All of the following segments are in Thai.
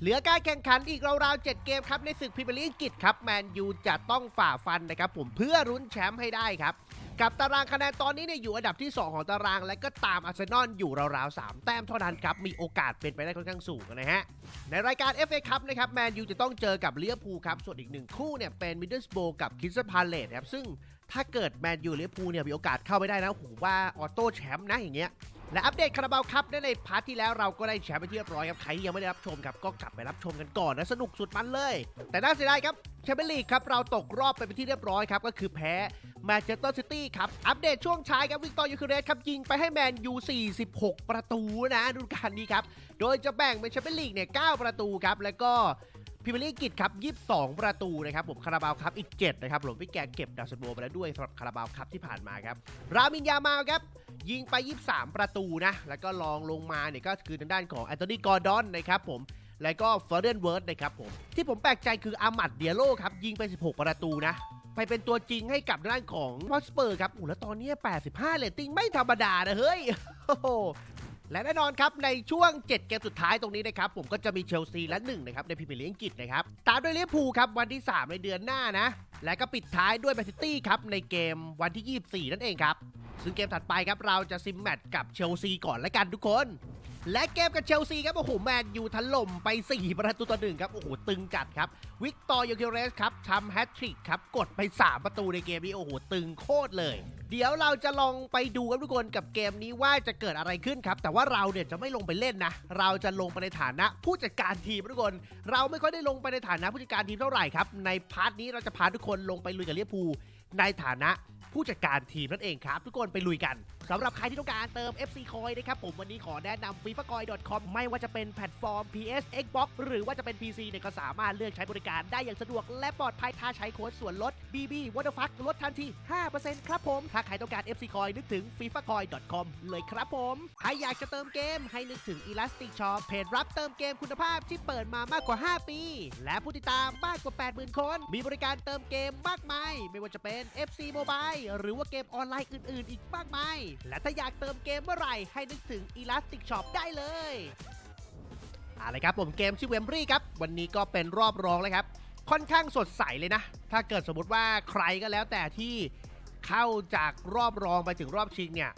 เหลือการแข่งขันอีกราวๆ7เกมครับในศึกพรีเมียร์ลีกอังกฤษครับแมนยูจะต้องฝ่าฟันนะครับผมเพื่อรุ้นแชมป์ให้ได้ครับกับตารางคะแนนตอนนี้เนี่ยอยู่อันดับที่ 2 ของตาราง และก็ตามอาร์เซนอลอยู่ราวๆ 3 แต้มเท่านั้นครับ มีโอกาสเป็นไปได้ค่อนข้างสูงนะฮะ ในรายการ FA คัพนะครับแมนยูจะต้องเจอกับเลียพูลครับ ส่วนอีกหนึ่งคู่เนี่ยเป็นมิดเดิลสโบกับคิสซ์พาเลตครับ ซึ่งถ้าเกิดแมนยูเลียพูลเนี่ยมีโอกาสเข้าไปได้นะผมว่าออโต้แชมป์นะอย่างเงี้ย และอัปเดตคาราบาวครับในพาร์ทที่แล้วเราก็ได้แชมป์ไปที่เรียบร้อยครับ ใครที่ยังไม่ได้รับชมครับ ก็กลับไปรับชมกันก่อนนะ สนุกสุดมันเลย แต่น่าเสียดายครับแชมเปี้ยนลีกครับ เราตกรอบไปเป็นที่เรียบร้อยครับ ก็คือแพ้แมนเชสเตอร์ซิตี้ครับ อัปเดตช่วงท้ายครับ วิกตอร์ยูเคเรสครับ ยิงไปให้แมนยู 46 ประตูนะดูกาลนี้ครับ โดยจะแบ่งเป็นแชมเปี้ยนลีกเนี่ย9ประตูครับแล้วก็พรีเมียร์ลีกอังกฤษครับ 22 ประตูนะครับ ผมคาราบาวครับอีก 7 นะครับผมพี่แกเก็บดาวซันโบไปแล้วด้วยสำหรับคาราบาวครับที่ผ่านมาครับ รามินยามาครับ ยิงไป 23 ประตูนะ แล้วก็ลองลงมาเนี่ยก็คือทางด้านของแอนโทนีกอร์ดอนนะครับผมแล้วก็เฟอร์เดนเวิร์ดนะครับผม ที่ผมแปลกใจคืออามัดเดียโลครับ ยิงไป 16 ประตูนะ ไปเป็นตัวจริงให้กับด้านของพอสเปอร์ครับโอ้แล้วตอนนี้ 85เรตติ้งไม่ธรรมดานะเฮ้ยและแน่นอนครับ ในช่วง 7 เกมสุดท้ายตรงนี้นะครับ ผมก็จะมีเชลซีและ1นะครับ ในพรีเมียร์ลีกอังกฤษนะครับ ตามด้วยลิเวอร์พูลครับ วันที่ 3 ในเดือนหน้านะ และก็ปิดท้ายด้วยแมนซิตี้ครับ ในเกมวันที่ 24 นั่นเองครับ ซึ่งเกมถัดไปครับเราจะซิมแมตช์กับเชลซีก่อนละกันทุกคน และเกมกับเชลซีครับโอ้โหแมนยูถล่มไป 4 ประตูต่อหนึ่งครับโอ้โหตึงจัดครับ วิกตอร์ยูเคเรสครับทำแฮตทริกครับกดไป 3 ประตูในเกมนี้โอ้โหตึงโคตรเลย เดี๋ยวเราจะลองไปดูครับทุกคนกับเกมนี้ว่าจะเกิดอะไรขึ้นครับ แต่ว่าเราเนี่ยจะไม่ลงไปเล่นนะ เราจะลงไปในฐานะผู้จัดการทีมทุกคน เราไม่ค่อยได้ลงไปในฐานะผู้จัดการทีมเท่าไหร่ครับในพาร์ทนี้เราจะพาทุกคนลงไปลุยกับเลียพูในฐานะผู้จัดการทีมนั่นเองครับ ทุกคนไปลุยกัน สำหรับใครที่ต้องการเติม FC Coin นะครับผมวันนี้ขอแนะนำ f i f a c o i n c o m ไม่ว่าจะเป็นแพลตฟอร์ม PS Xbox หรือว่าจะเป็น PC เนี่ยก็สามารถเลือกใช้บริการได้อย่างสะดวกและปลอดภัยถ้าใช้โค้ดส่วนลด BB w a t e r f u c k ลดทันที 5%ครับผม ถ้าใครต้องการ FC Coin นึกถึง f i f a c o i n c o m เลยครับผมใครอยากจะเติมเกมให้นึกถึง Elastic Shop เพจรับเติมเกมคุณภาพที่เปิดมามากกว่า 5 ปี และผู้ติดตามมากกว่า 80,000 คน มีบริการเติมเกมมากมาย ไม่ว่าจะเป็น FC Mobile หรือว่าเกมออนไลน์อื่น ๆ อีกมากมายและถ้าอยากเติมเกมเมื่อไหร่ ให้นึกถึง Elastic Shop ได้เลยอาละครับผมเกมชื่อเวมบรี่ครับ วันนี้ก็เป็นรอบรองเลยครับ ค่อนข้างสดใสเลยนะ ถ้าเกิดสมมติว่าใครก็แล้วแต่ที่เข้าจากรอบรองไปถึงรอบชิงเนี่ย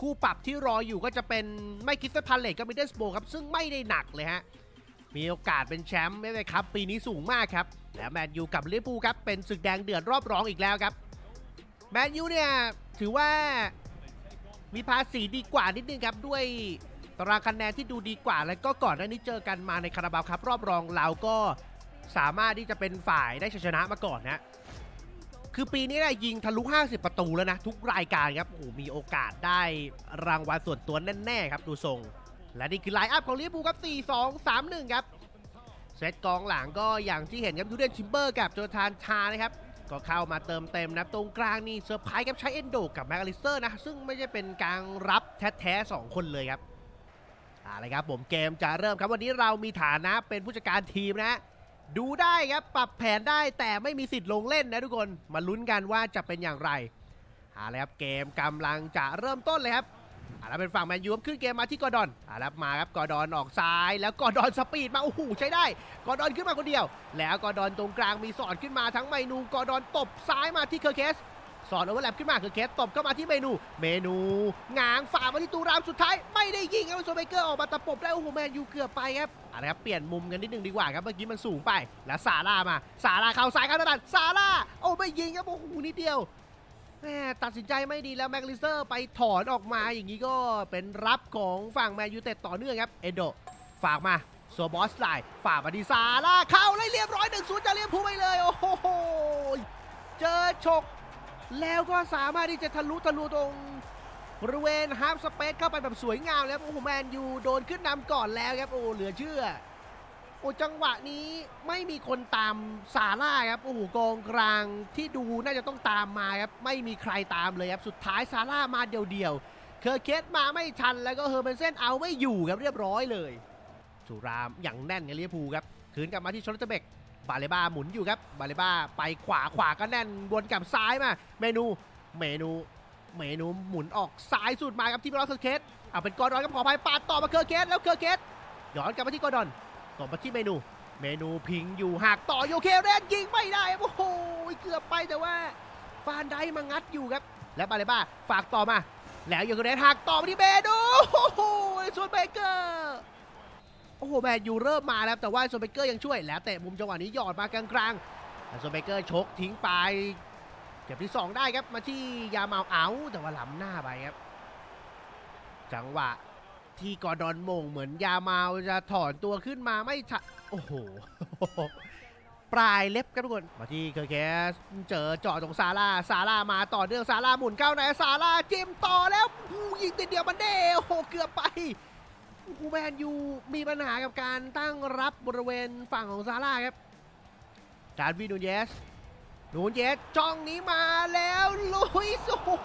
คู่ปรับที่รออยู่ก็จะเป็นไม่คิสเตอร์พาเลตก็มิดเดิลสโบครับ ซึ่งไม่ได้หนักเลยฮะ มีโอกาสเป็นแชมป์ไม่ไหมครับ ปีนี้สูงมากครับ และแมนยูกับลิเวอร์พูลครับ เป็นศึกแดงเดือดรอบรองอีกแล้วครับ แมนยูเนี่ยถือว่า มีภาษีดีกว่านิดนึงครับด้วยตารางคะแนนที่ดูดีกว่า แล้วก็ก่อนหน้านี้เจอกันมาในคาราบาวครับ รอบรองเราก็สามารถที่จะเป็นฝ่ายได้ชชนะมาก่อนนะ คือปีนี้นี่ยยิงทะลุ 50 ประตูแล้วนะ ทุกรายการครับโอ้มีโอกาสได้รางวัลส่วนตัวแน่ๆครับดูทรง และนี่คือไลน์อัพของลิเวอร์พูลครับ 4 2 3 1 ครับเซตกองหลังก็อย่างที่เห็นครับยูเดนชิมเบอร์กับโจทานชานะครับ ก็เข้ามาเติมเต็มนะตรงกลางนี่เซอร์ไพรส์ครับใช้เอนโดกับแมคอลิสเตอร์นะซึ่งไม่ใช่เป็นการรับแท้ๆสองคนเลยครับอาละครับผมเกมจะเริ่มครับวันนี้เรามีฐานะเป็นผู้จัดการทีมนะ ดูได้ครับปรับแผนได้แต่ไม่มีสิทธิ์ลงเล่นนะทุกคนมาลุ้นกันว่าจะเป็นอย่างไรเอาละครับเกมกำลังจะเริ่มต้นเลยครับ เอาละเป็นฝั่งแมนยูครับขึ้นเกมมาที่กอดอนเอาละมาครับกอดอนออกซ้ายแล้วกอดอนสปีดมาโอ้โหใช้ได้กอดอนขึ้นมาคนเดียว แล้วกอดอนตรงกลางมีสอดขึ้นมาทั้งเมนูกอดอนตบซ้ายมาที่เคอร์เคสสอดโอเวอร์แลปขึ้นมาเคอร์เคสตบเข้ามาที่เมนู เมนูง้างฝ่ามาที่ตูรามสุดท้าย ไม่ได้ยิงครับโซเบเกอร์ออกมาตะปบได้โอ้โหแมนยูเกือบไปครับอะไรครับเปลี่ยนมุมกันนิดนึงดีกว่าครับเมื่อกี้มันสูงไป แล้วซาร่ามาซาร่าเข้าซ้ายเข้าตลาดซาร่าโอ้ไม่ยิงครับโอ้โหนิดเดียว แม่ตัดสินใจไม่ดีแล้วแม็กลิสเตอร์ไปถอนออกมาอย่างนี้ก็เป็นรับของฝั่งแมนยูเต็ดต่อเนื่องครับเอโดฝากมาโซบอสไลน์ฝากมาที่ซาร่าเข้าเลยเรียบร้อยหนึ่งศูนย์จะเรียบพูลไปเลย โอ้โห เจอฉก แล้วก็สามารถที่จะทะลุทะลุตรงบริเวณฮาร์ฟสเปซเข้าไปแบบสวยงามแล้วโอ้โหแมนยูโดนขึ้นนำก่อนแล้วครับ โอ้เหลือเชื่อ โอ้จังหวะนี้ไม่มีคนตามซาร่าครับโอ้โหกองกลางที่ดูน่าจะต้องตามมาครับไม่มีใครตามเลยครับสุดท้ายซาร่ามาเดียวๆเคอร์เคสมาไม่ทันแล้วก็เฮอร์เบนเซนเอาไม่อยู่ครับเรียบร้อยเลยสุรามอย่างแน่นกับลิเวอร์พูลครับคืนกลับมาที่ชอลเตเบกบาเลบ้าหมุนอยู่ครับบาเลบ้าไปขวาขวาก็แน่นวนกลับซ้ายมาเมนูเมนูเมนูหมุนออกซ้ายสุดมาครับที่บล็อกเคอร์เคสอะเป็นกอร์ดอนครับขออภัยปาดต่อมาเคอร์เคสแล้วเคอร์เคสย้อนกลับมาที่กอร์ดอน กส่งมาที่เมนู เมนูพิงอยู่หักต่อโยเคเรนยิงไม่ได้โอ้โหเกือบไปแต่ว่าฟานไดมางัดอยู่ครับ และบาเลบ้าฝากต่อมา แล้วโยเคเรนหักต่อมาที่เมนูโอ้โหส่วนเบเกอร์โอ้โหแมนยูเริ่มมาแล้วแต่ว่าส่วนเบเกอร์ยังช่วยแล้วเตะมุมจังหวะนี้หยอดมากลางๆแต่ส่วนเบเกอร์ชกทิ้งไปเก็บที่สองได้ครับมาที่ยาเมาเอาแต่ว่าล้ำหน้าไปครับ จังหวะ ที่กอดอนมงเหมือนยาเมาจะถอนตัวขึ้นมาไม่ทันโอ้โห ปลายเล็บครับทุกคนมาที่เคอร์แคสเจอเจาะตรงซาร่าซาร่ามาต่อเนื่องซาร่าหมุนเข้าในซาร่าจิ้มต่อแล้วอู้ยิงติดเดียวมันเด้โอ้โหเกือบไปโอ้แมนยูมีปัญหากับการตั้งรับบริเวณฝั่งของซาร่าครับดานวินูเยสนูนเยสจ้องนี้มาแล้วลุยส์โอ้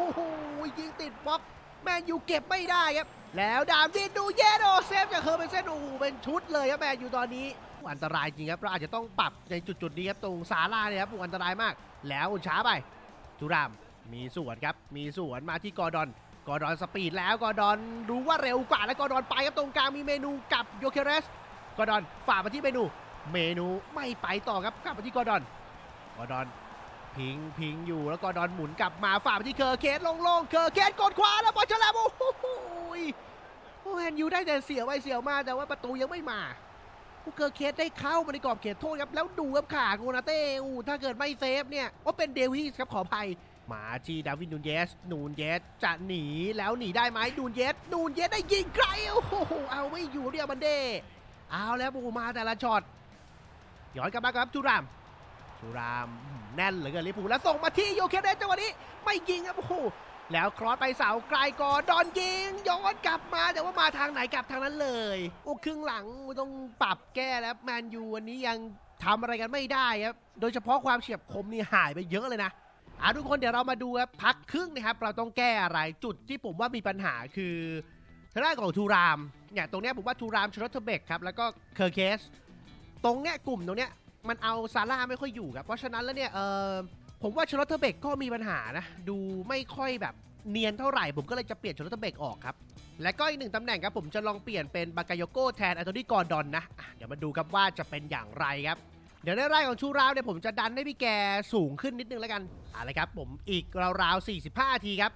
ยิงติดบล็อกแมนยูเก็บไม่ได้ครับ แล้วดามวินดูเยโอเซฟจากเคอร์เป็นเส้นโอ้โหเป็นชุดเลยครับแมนยูตอนนี้อันตรายจริงครับเราอาจจะต้องปรับในจุดๆนี้ครับตรงซาร่าเนี่ยครับอันตรายมาก แล้วช้าไปจูรามมีสวนครับมีสวนมาที่กอร์ดอนกอร์ดอนสปีดแล้วกอร์ดอนรู้ว่าเร็วกว่าแล้วกอร์ดอนไปครับตรงกลางมีเมนูกับโยเคเรสกอร์ดอนฝ่ามาที่เมนู เมนูไม่ไปต่อครับกลับมาที่กอร์ดอนกอร์ดอน พิงพิงอยู่แล้วกอดอนหมุนกลับมาฝ่าไปที่เคอร์เคสลงๆเคอร์เคสกดขวาแล้วบอลฉลามโอ้โหโอ้แมนยูได้แต่เสียวไปเสียวมาแต่ว่าประตูยังไม่มาผู้เคอร์เคสได้เข้ามาในกรอบเขตโทษครับแล้วดูครับขาโกนาเต้อู้ถ้าเกิดไม่เซฟเนี่ยว่าเป็นเดวิสครับขออภัยมาที่ดาวินนูนเยส นูนเยสจะหนีแล้วหนีได้ไหมนูนเยส นูนเยสได้ยิงไกลโอ้โหเอาไม่อยู่เรียบันเดเอาแล้วปูมาแต่ละช็อตย้อนกลับมาครับจูราม จูรามแน่นเหลือเกินลิเวอร์พูแล้วส่งมาที่โยเคเรสจังหวะนี้ไม่ยิงครับโอ้โหแล้วครอสไปเสาไกลก่อนดอนยิงย้อนกลับมาแต่ว่ามาทางไหนกลับทางนั้นเลยโอ้ครึ่งหลังต้องปรับแก้แล้วแมนยูวันนี้ยังทำอะไรกันไม่ได้ครับโดยเฉพาะความเฉียบคมนี่หายไปเยอะเลยนะอะทุกคนเดี๋ยวเรามาดูครับพักครึ่งนะครับเราต้องแก้อะไรจุดที่ผมว่ามีปัญหาคือทางด้านของทูรามเนี่ยตรงเนี้ยผมว่าทูรามชลอตเทเบกครับแล้วก็เคอร์เคส ตรงเนี้ยกลุ่มตรงเนี้ย มันเอาซาร่าไม่ค่อยอยู่ครับเพราะฉะนั้นแล้วเนี่ยเออผมว่าชลอตเทเบกก็มีปัญหานะ ดูไม่ค่อยแบบเนียนเท่าไหร่ ผมก็เลยจะเปลี่ยนชลอตเทเบกออกครับ และก็อีกหนึ่งตำแหน่งครับผมจะลองเปลี่ยนเป็นบากายโกแทนอันโทนีกอร์ดอนนะเดี๋ยวมาดูครับว่าจะเป็นอย่างไรครับเดี๋ยวในไร่ของชูราวเนี่ยผมจะดันให้พี่แกสูงขึ้นนิดนึงแล้วกันอาละครับผมอีกราวๆ45นาทีครับ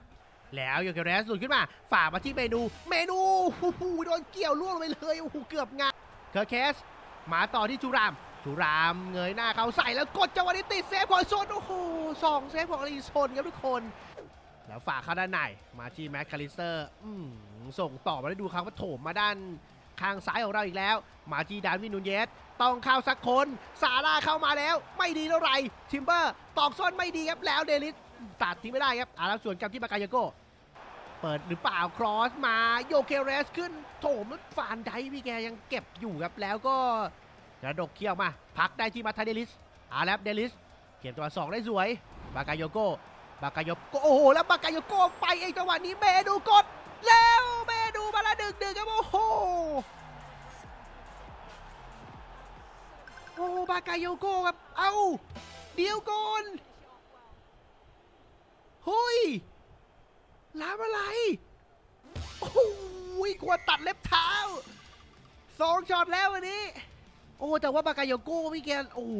แล้วโยเกเรสหลุดขึ้นมาฝ่ามาที่เมนู เมนูโอ้โหโดนเกี่ยวล่วงไปเลยโอ้โหเกือบงานเคอร์เคสมาต่อที่ชูราม ชูรามเงยหน้าเขาใส่แล้วกดจังหวะนี้ติดเซฟของโซนโอ้โหสองเซฟของลีโซนครับทุกคน แล้วฝากเข้าด้านในมาที่แม็กคาลิสเตอร์ส่งต่อมาได้ดูเขาว่าโถมมาด้านข้างซ้ายของเราอีกแล้ว มาที่ดานวินูเยสต้องเข้าสักคนซาร่าเข้ามาแล้ว ไม่ดีเท่าไหร่ทิมเบอร์ตอกส้นไม่ดีครับแล้วเดลิสตัดทิ้งไม่ได้ครับอาแล้วส่วนกับที่บากายโกเปิดหรือเปล่าครอสมาโยเคเรสขึ้นโถมแล้วฟานไดพี่แกยังเก็บอยู่ครับแล้วก็ ระดกเขี้ยวมา พักได้ที่มาทาเดลิสอาแล้วเดลิสเก็บตัวสองได้สวย บากายโกบากายโกโอ้โหแล้วบากายโกไปเองจังหวะนี้เมดูกดแล้วเมดูมาละดึงดึงครับโอ้โหโอ้บากายโกครับเอาเดียวก่อนเฮ้ยลามอะไรโอ้ยกลัวตัดเล็บเท้าสองช็อตแล้ววันนี้ โอ้ แต่ว่าบากายโก้พี่แกโอ้โห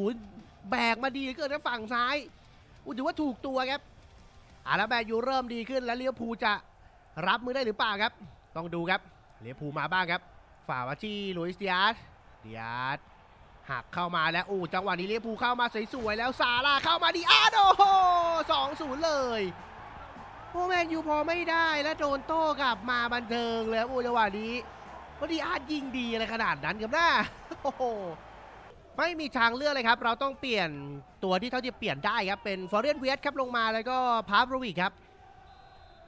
แบกมาดีเลือเกินนะฝั่งซ้ายอู้ถือว่าถูกตัวครับอ่าแล้วแมนยูเริ่มดีขึ้นแล้วเลี้ยวภูจะรับมือได้หรือเปล่าครับ ต้องดูครับเลี้ยวภูมาบ้างครับ ฝ่ามาที่ลุยส์ดิอาสดิอาสหักเข้ามาแล้วโอ้จังหวะนี้เลี้ยวภูเข้ามาสวยๆแล้วซาร่าเข้ามาดีอาร์โอ้โหสองศูนย์เลยโอ้แมนยูพอไม่ได้แล้วโดนโต้กลับมาบันเทิงเลยครับโอ้จังหวะนี้ พอดีอาร์ตยิงดีอะไรขนาดนั้นครับน้าโอ้โหไม่มีทางเลือกเลยครับ เราต้องเปลี่ยนตัวที่เท่าที่เปลี่ยนได้ครับ เป็นฟอร์เรนเวสครับลงมาแล้วก็พาร์ฟโรวิกครับ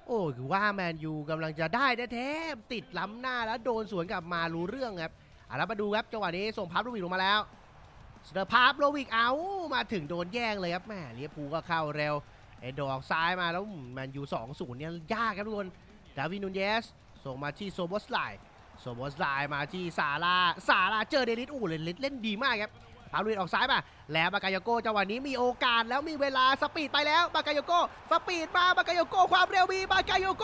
โอ้คือว่าแมนยูกำลังจะได้แท้ติดล้ำหน้าแล้วโดนสวนกลับมารู้เรื่องครับอะแล้วมาดูครับจังหวะนี้ส่งพาร์ฟโรวิกลงมาแล้วสเตอร์พาร์ฟโรวิกเอามาถึงโดนแย่งเลยครับแหม่เลียพูก็เข้าเร็วเอ็นโดออกซ้ายมาแล้วแมนยูสองศูนย์เนี่ยยากครับทุกคนดาวินนูนเยสส่งมาที่โซโบสไล ซโบสไลมาที่ซาราซาราเจอเดลิสอู้เลยเล่นเล่นดีมากครับพาลูนออกซ้ายมา แล้วบากายโกจังหวะนี้มีโอกาสแล้วมีเวลาสปีดไปแล้วบากายโกสปีดมาบากายโกความเร็วมีบากายโก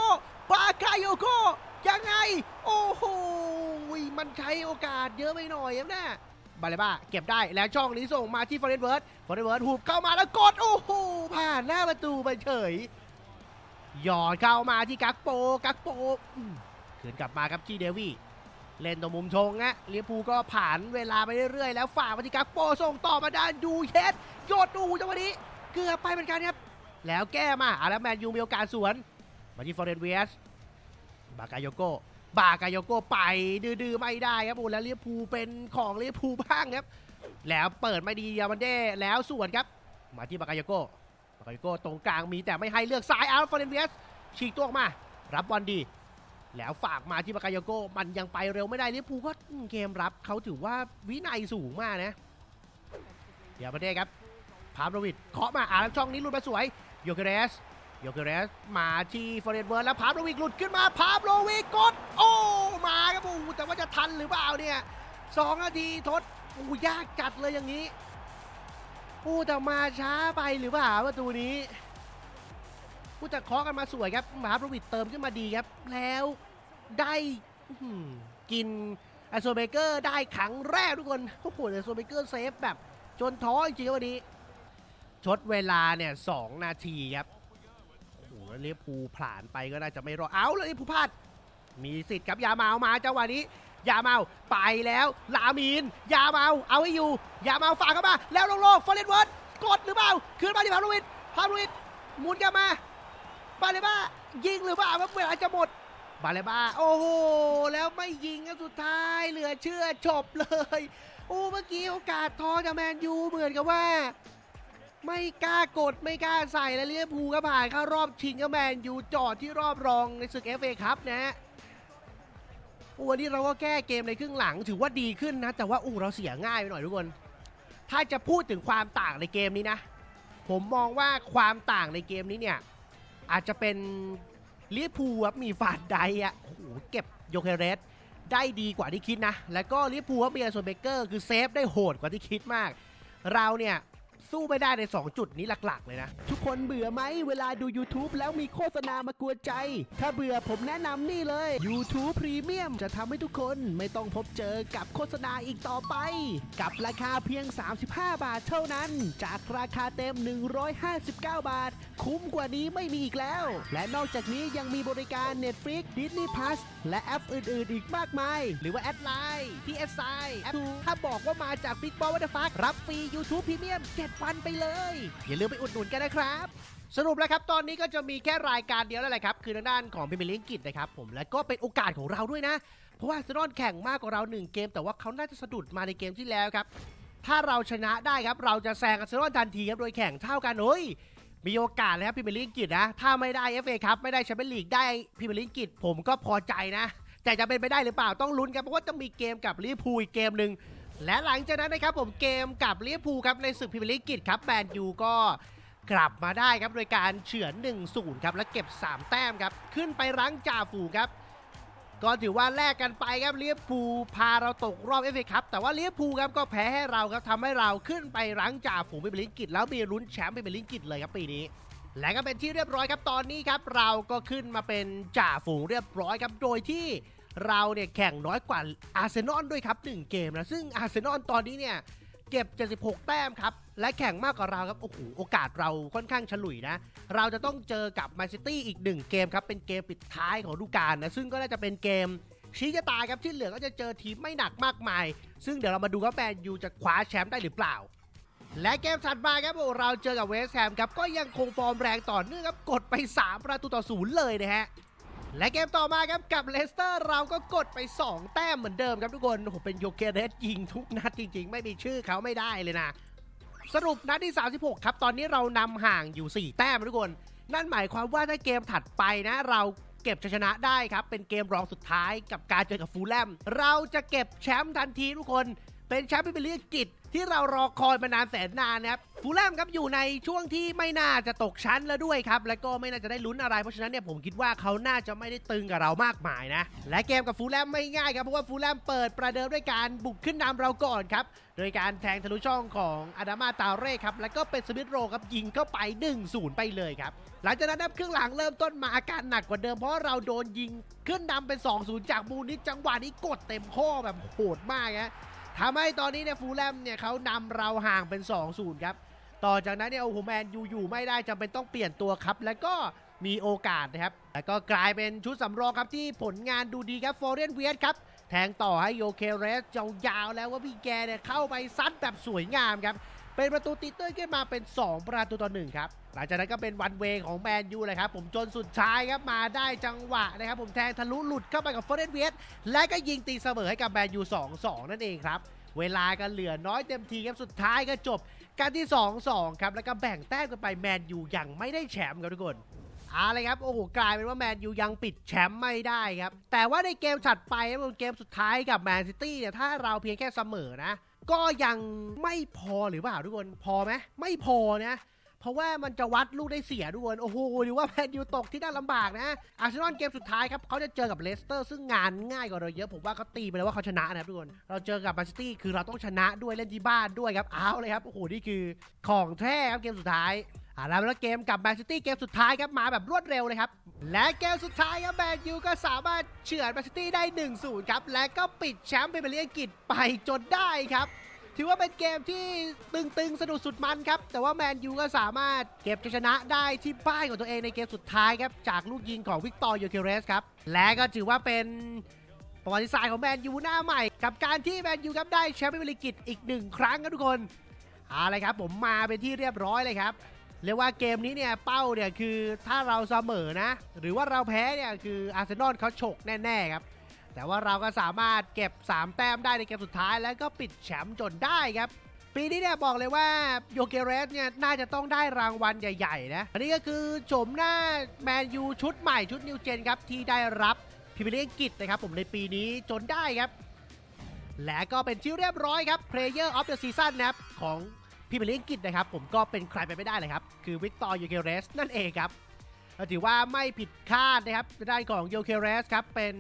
บากายโกยังไง โอ้โหมันใช้โอกาสเยอะไปหน่อยครับนี่ยบาเลบ้าเก็บได้แล้วช่องนี้ส่งมาที่ฟอร์เรนเวิร์ดฟอร์เรนเวิร์ดหุบเข้ามาแล้วกดโอ้โหผ่านหน้าประตูไปเฉยหยอดเข้ามาที่กักโปกักโปอืมคืนกลับมาครับที่เดวี่ เล่นตรงมุมชงนะเลียพูลก็ผ่านเวลาไปเรื่อยๆ แล้วฝ่ากมาที่กักโปส่งต่อมาด้านยูเยสโยดดูจังหวะนี้ เกือบไปเหมือนกันครับ แล้วแก้มาอาแล้วแมนยูมีโอกาสสวน มาที่ฟอร์เรนเวสบากายโยโกบากายโยโกไปดื้อๆไม่ได้ครับโอ้แล้วเลียพูลเป็นของเลียพูลบ้างครับ แล้วเปิดไม่ดียามันเด้แล้วสวนครับ มาที่บากายโยโกบากายโยโกตรงกลางมีแต่ไม่ให้เลือกซ้ายอาร์ฟอร์เรนเวสฉีกตัวออกมา รับบอลดี แล้วฝากมาที่บากายโยโกมันยังไปเร็วไม่ได้เลียพูก็เกมรับเขาถือว่าวินัยสูงมากนะ เดี๋ยามันเด้ครับพามโรวิดเคาะมาอ่าช่องนี้หลุดมาสวยโยเกเรสโยเกเรสมาที่ฟอร์เรนเวิร์ดแล้วพาโลวิกหลุดขึ้นมาพาโลวิกกด โอ้มาครับโอ้แต่ว่าจะทันหรือเปล่าเนี่ยสองนาทีทดโอ้ยากจัดเลยอย่างนี้โอ้แต่มาช้าไปหรือเปล่าประตูนี้ ผู้จะเคาะกันมาสวยครับพาโลวิกเติมขึ้นมาดีครับ แล้วได้กินแอโซเบเกอร์ได้ครั้งแรกทุกคนโอ้โหแอโซเบเกอร์เซฟแบบจนท้อจริงวันนี้ ชดเวลาเนี่ยสองนาทีครับโอ้โหแล้วลิเวอร์พูผลาญไปก็น่าจะไม่รอดเอาเลยลิเวอร์พูลพลาดมีสิทธิ์ครับยาเมามาจังหวะนี้ยาเมาไปแล้วลามีน ยาเมาเอาให้อยู่ ยาเมาฝากเข้ามา แล้วลงโลกฟอร์เรนเวิร์ดกดหรือเปล่าคืนมาที่พารุวิทพารุวิทหมุนกลับมา บาเลบ้ายิงหรือเปล่าครับเวลาจะหมดบาเลบ้าโอ้โหแล้วไม่ยิงครับสุดท้ายเหลือเชื่อจบเลยโอ้เมื่อกี้โอกาสทองจากแมนยูเหมือนกับว่า ไม่กล้ากดไม่กล้าใส่แล้วเลี้ยร์พูลก็ผ่านเข้ารอบชิงกับแมนยูจอดที่รอบรองในศึก FA ครับนะฮะโอ้วันนี้เราก็แก้เกมในครึ่งหลังถือว่าดีขึ้นนะ แต่ว่าอู้เราเสียง่ายไปหน่อยทุกคน ถ้าจะพูดถึงความต่างในเกมนี้นะ ผมมองว่าความต่างในเกมนี้เนี่ย อาจจะเป็นเลียร์พูลมีฟาดไดอะโอ้โหเก็บโยเคเรสได้ดีกว่าที่คิดนะ แล้วก็ลิเวอร์พูลมีอาร์โซเบเกอร์คือเซฟได้โหดกว่าที่คิดมาก เราเนี่ย สู้ไม่ได้ใน 2 จุดนี้หลักๆ เลยนะ ทุกคนเบื่อไหมเวลาดู YouTube แล้วมีโฆษณามากวนใจ ถ้าเบื่อผมแนะนำนี่เลย YouTube Premium จะทำให้ทุกคนไม่ต้องพบเจอกับโฆษณาอีกต่อไป กับราคาเพียง 35 บาทเท่านั้น จากราคาเต็ม 159 บาท คุ้มกว่านี้ไม่มีอีกแล้ว และนอกจากนี้ยังมีบริการ Netflix Disney Plus และแอปอื่น ๆ อีกมากมาย หรือว่าแอดไลน์ที่แอดไซน์แอปถ้าบอกว่ามาจาก Big b a l l What the Fuck รับฟรี YouTube Premium 7วันไปเลย อย่าลืมไปอุดหนุนกันนะครับสรุปแล้วครับ ตอนนี้ก็จะมีแค่รายการเดียวแล้วแหละครับ คือทางด้านของพิมพ์ลิงกิตนะครับผมและก็เป็นโอกาสของเราด้วยนะ เพราะว่าอาร์เซนอลแข่งมากกว่าเรา 1 เกม แต่ว่าเขาน่าจะสะดุดมาในเกมที่แล้วครับ ถ้าเราชนะได้ครับ เราจะแซงอาร์เซนอลทันทีครับโดยแข่งเท่ากันเฮ้ยมีโอกาสแล้วพิมพ์ลิงกิตนะถ้าไม่ได้ FA ครับไม่ได้แชมเปี้ยนลีกได้พิมพ์ลิงกิตผมก็พอใจนะ แต่จะเป็นไปได้หรือเปล่าต้องลุ้นกันเพราะว่าจะมีเกมกับลิเวอร์พูลอีกเกมหนึ่ง และหลังจากนั้นนะครับผมเกมกับเวอร์พูครับในศึกพรีเมียร์ลีกกิจครับแมนยูก็กลับมาได้ครับโดยการเฉือน 1-0 ครับและเก็บ 3 แต้มครับ ขึ้นไปรั้งจ่าฝูงครับ ก็ถือว่าแลกกันไปครับเวอร์พูพาเราตกรอบเอฟเอครับแต่ว่าเวอร์พูครับก็แพ้ให้เราครับทำให้เราขึ้นไปรั้งจ่าฝูงพรีเมียร์ลีกกิจแล้วมีลุ้นแชมป์พรีเมียร์ลีกกิจเลยครับปีนี้และก็เป็นที่เรียบร้อยครับตอนนี้ครับเราก็ขึ้นมาเป็นจ่าฝูงเรียบร้อยครับโดยที่ เราเนี่ยแข่งน้อยกว่าอาร์เซนอลด้วยครับ 1 เกมนะ ซึ่งอาร์เซนอลตอนนี้เนี่ย เก็บ 76 แต้มครับ และแข่งมากกว่าเราครับ โอ้โห โอกาสเราค่อนข้างฉลุยนะ เราจะต้องเจอกับแมนซิตี้อีก 1 เกมครับ เป็นเกมปิดท้ายของฤดูกาลนะ ซึ่งก็น่าจะเป็นเกมชี้ชะตาครับที่เหลือก็จะเจอทีมไม่หนักมากมาย ซึ่งเดี๋ยวเรามาดูว่าแมนยูจะคว้าแชมป์ได้หรือเปล่าและเกมถัดมาครับโอ้เราเจอกับเวสต์แฮมครับ ก็ยังคงฟอร์มแรงต่อเนื่องครับ กดไป 3 ประตูต่อศูนย์เลยนะฮะ และเกมต่อมาครับกับเลสเตอร์เราก็กดไป 2 แต้มเหมือนเดิมครับทุกคนโอ้โหเป็นโยเกเรสยิงทุกนัดจริง ๆ ไม่มีชื่อเขาไม่ได้เลยนะ สรุปนัดที่ 36 ครับ ตอนนี้เรานำห่างอยู่ 4 แต้มทุกคน นั่นหมายความว่าถ้าเกมถัดไปนะ เราเก็บชัยชนะได้ครับ เป็นเกมรองสุดท้ายกับการเจอกับฟูลแลมเราจะเก็บแชมป์ทันทีทุกคนเป็นแชมป์พรีเมียร์ลีกกิจ ที่เรารอคอยมานานแสนนานนะครับฟูลแลมครับอยู่ในช่วงที่ไม่น่าจะตกชั้นแล้วด้วยครับ และก็ไม่น่าจะได้ลุ้นอะไร เพราะฉะนั้นเนี่ยผมคิดว่าเขาน่าจะไม่ได้ตึงกับเรามากมายนะ และเกมกับฟูลแลมไม่ง่ายครับ เพราะว่าฟูลแลมเปิดประเดิมด้วยการบุกขึ้นนำเราก่อนครับ โดยการแทงทะลุช่องของอาดามาตาเร่ครับ แล้วก็เป็นสมิธโรครับยิงเข้าไป 1-0 ไปเลยครับ หลังจากนั้นนับครึ่งหลังเริ่มต้นมาอาการหนักกว่าเดิมเพราะเราโดนยิงขึ้นนำเป็น 2-0 จากมูนิจังหวะนี้กดเต็มข้อแบบโหดมากฮะ ทำให้ตอนนี้เนี่ยฟูลแลมเนี่ยเขานำเราห่างเป็น 2-0 ครับ ต่อจากนั้นเนี่ยโอ้โหแมนยูอยู่ไม่ได้จำเป็นต้องเปลี่ยนตัวครับ แล้วก็มีโอกาสนะครับ แล้วก็กลายเป็นชุดสำรองครับที่ผลงานดูดีครับฟอร์เรนเวียสครับ แทงต่อให้โยเคเรสยาวๆแล้วว่าพี่แกเนี่ยเข้าไปซัดแบบสวยงามครับ เป็นประตูตีตื้นขึ้นมาเป็น 2 ประตูต่อหนึ่งครับ หลังจากนั้นก็เป็นวันเวงของแมนยูเลยครับผมจนสุดท้ายครับมาได้จังหวะนะครับผมแทงทะลุหลุดเข้าไปกับฟอร์เรนเวียสและก็ยิงตีเสมอให้กับแมนยู2-2 นั่นเองครับเวลาก็เหลือน้อยเต็มทีครับสุดท้ายก็จบการที่ 2-2 ครับ แล้วก็แบ่งแต้มกันไปแมนยูยังไม่ได้แชมป์ครับทุกคนเอาเลยครับ โอ้โห กลายเป็นว่าแมนยูยังปิดแชมป์ไม่ได้ครับ แต่ว่าในเกมถัดไปครับเกมสุดท้ายกับแมนซิตี้เนี่ย ถ้าเราเพียงแค่เสมอนะ ก็ยังไม่พอหรือเปล่าทุกคน พอไหมไม่พอนะ เพราะว่ามันจะวัดลูกได้เสียทุกคนโอ้โหหรือว่าแมนยูตกที่น่าลำบากนะอาร์เซนอลเกมสุดท้ายครับเขาจะเจอกับเลสเตอร์ซึ่งงานง่ายกว่าเราเยอะผมว่าเขาตีไปแล้วว่าเขาชนะนะครับทุกคนเราเจอกับแมนซิตี้คือเราต้องชนะด้วยเล่นที่บ้านด้วยครับเอาเลยครับโอ้โหนี่คือของแท้ครับเกมสุดท้ายอ่าแล้วเกมกับแมนซิตี้เกมสุดท้ายครับมาแบบรวดเร็วเลยครับ และเกมสุดท้ายครับแมนยูก็สามารถเฉือนแมนซิตี้ได้ 1-0 ครับ และก็ปิดแชมป์พรีเมียร์ลีกอังกฤษไปจนได้ครับ ถือว่าเป็นเกมที่ตึงๆ สนุกสุดมันครับ แต่ว่าแมนยูก็สามารถเก็บชัยชนะได้ที่บ้านของตัวเองในเกมสุดท้ายครับ จากลูกยิงของวิกตอร์ยูเคเรสครับ และก็ถือว่าเป็นประวัติศาสตร์ของแมนยูหน้าใหม่ กับการที่แมนยูครับได้แชมป์พรีเมียร์ลีกอีกหนึ่งครั้งครับทุกคนเอาเลยครับ ผมมาเป็นที่เรียบร้อยเลยครับเรียกว่าเกมนี้เนี่ยเป้าเนี่ยคือถ้าเราเสมอนะ หรือว่าเราแพ้เนี่ยคืออาร์เซนอลเขาฉกแน่ๆครับ แต่ว่าเราก็สามารถเก็บ 3 แต้มได้ในเกมสุดท้าย แล้วก็ปิดแชมป์จนได้ครับ ปีนี้เนี่ยบอกเลยว่าโยเกเรสเนี่ยน่าจะต้องได้รางวัลใหญ่ๆนะ อันนี้ก็คือโฉมหน้าแมนยูชุดใหม่ชุดนิวเจนครับที่ได้รับพรีเมียร์ลีกอังกฤษนะครับผมในปีนี้จนได้ครับ และก็เป็นที่เรียบร้อยครับ Player of the Season นะครับของพรีเมียร์ลีกอังกฤษนะครับผมก็เป็นใครไปไม่ได้เลยครับ คือวิกตอร์โยเกเรสนั่นเองครับถือว่าไม่ผิดคาดนะครับในด้านของโยเกเรสครับเป็น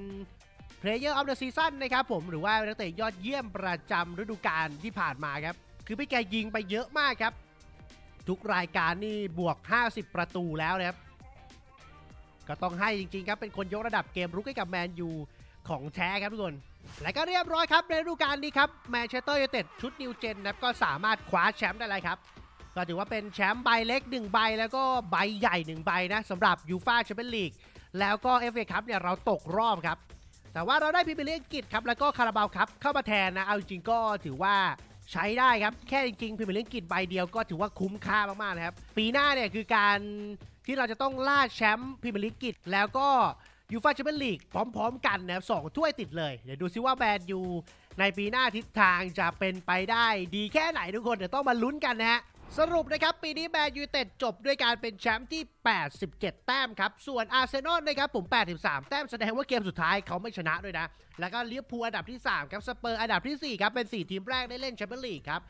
Player of the Season นะครับผมหรือว่านักเตะยอดเยี่ยมประจำฤดูกาลที่ผ่านมาครับ คือพี่แกยิงไปเยอะมากครับ ทุกรายการนี่บวก 50 ประตูแล้วนะครับ ก็ต้องให้จริงๆครับเป็นคนยกระดับเกมรุกให้กับแมนยูของแท้ครับทุกคน และก็เรียบร้อยครับในฤดูกาลนี้ครับแมนเชสเตอร์ยูไนเต็ดชุดนิวเจนนะครับก็สามารถคว้าแชมป์ได้เลยครับก็ถือว่าเป็นแชมป์ใบเล็ก 1 ใบแล้วก็ใบใหญ่ 1 ใบนะสำหรับยูฟาแชมเปี้ยนลีกแล้วก็ FA ครับเนี่ยเราตกรอบครับ แต่ว่าเราได้พรีเมียร์ลีกอังกฤษครับแล้วก็คาราบาวครับเข้ามาแทนนะเอาจริงก็ถือว่าใช้ได้ครับ แค่จริงๆพรีเมียร์ลีกอังกฤษใบเดียวก็ถือว่าคุ้มค่ามากๆนะครับ ปีหน้าเนี่ยคือการที่เราจะต้องล่าแชมป์พรีเมียร์ลีกอังกฤษแล้วก็ยูฟ่าแชมเปี้ยนลีกพร้อม ๆ กันนะครับสองถ้วยติดเลย เดี๋ยวดูซิว่าแบรนด์ยูในปีหน้าทิศทางจะเป็นไปได้ดีแค่ไหนทุกคนเดี๋ยวต้องมาลุ้นกันนะฮะ สรุปนะครับ ปีนี้แมนยูเต็ดจบด้วยการเป็นแชมป์ที่ 87 แต้มครับ ส่วนอาร์เซนอลนะครับผม 83 แต้มแสดงว่าเกมสุดท้ายเขาไม่ชนะด้วยนะ แล้วก็เลียพูอันดับที่ 3 ครับ สเปอร์อันดับทีสี่ 4 ครับ เป็น 4 ทีมแรกได้เล่นแชมเปี้ยนลีกครับ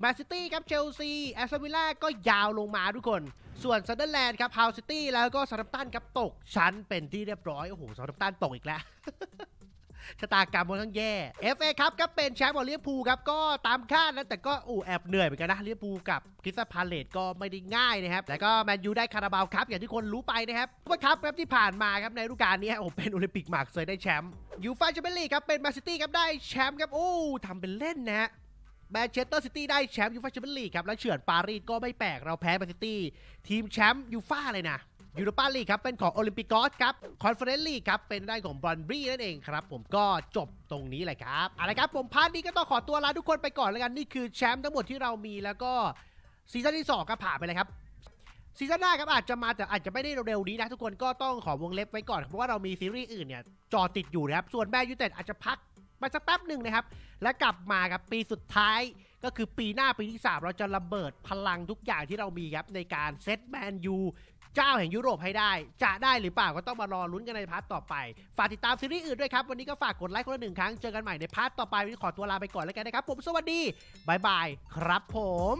แมนซิตี้ครับ เชลซี แอสตันวิลล่าก็ยาวลงมาทุกคน ส่วนซันเดอร์แลนด์ครับฮาวซิตี้แล้วก็ซาร์ตันครับตกชั้นเป็นที่เรียบร้อย โอ้โหซาร์ตันตกอีกแล้ว ชะตากรรมค่อนข้างแย่ FA ครับก็เป็นแชมป์ของลิเวอร์พูครับก็ตามคาดนะแต่ก็อูแอบเหนื่อยเหมือนกันนะลิเวอร์พูลกับคริสตัลพาเลตก็ไม่ได้ง่ายนะครับแล้วก็แมนยูได้คาราบาวครับอย่างที่คนรู้ไปนะครับว่าครับครับที่ผ่านมาครับในฤดูกาลนี้โอ้เป็นโอลิมปิกมาร์กเคยได้แชมป์ยูฟ่าแชมเปี้ยนลีกครับเป็นแมนซิตี้ครับได้แชมป์ครับโอ้ทำเป็นเล่นนะฮะแมนเชสเตอร์ซิตี้ได้แชมป์ยูฟ่าแชมเปี้ยนลีกครับแล้วเฉือนปารีสก็ไม่แปลกเราแพ้แมนซิตี้ทีมแชมป์ยูฟ่าเลยนะ ยูโรปาลีกครับเป็นของโอลิมปิกอสครับคอนเฟอเรนซ์ลีกครับเป็นได้ของบรอนบรีนั่นเองครับ ผมก็จบตรงนี้แหละครับอาละครับผมพาร์ทนี้ก็ต้องขอตัวลาทุกคนไปก่อนแล้วกันนี่คือแชมป์ทั้งหมดที่เรามีแล้วก็ซีซั่นที่2ก็ผ่านไปเลยครับซีซั่นหน้าครับอาจจะมาแต่อาจจะไม่ได้เร็วๆนี้นะทุกคนก็ต้องขอวงเล็บไว้ก่อนเพราะว่าเรามีซีรีส์อื่นเนี่ยจอติดอยู่นะครับส่วนแมนยูเต็ดอาจจะพักไปสักแป๊บหนึ่งนะครับ และกลับมาครับปีสุดท้ายก็คือปีหน้าปีที่ 3 เราจะระเบิดพลังทุกอย่างที่เรามีครับในการเซตแมนยู เจ้าแห่งยุโรปให้ได้ จะได้หรือเปล่าก็ต้องมารอลุ้นกันในพาร์ทต่อไป ฝากติดตามซีรีส์อื่นด้วยครับ วันนี้ก็ฝากกดไลค์คนละหนึ่งครั้ง เจอกันใหม่ในพาร์ทต่อไปวันนี้ขอตัวลาไปก่อนแล้วกันนะครับผมสวัสดีบายบายครับผม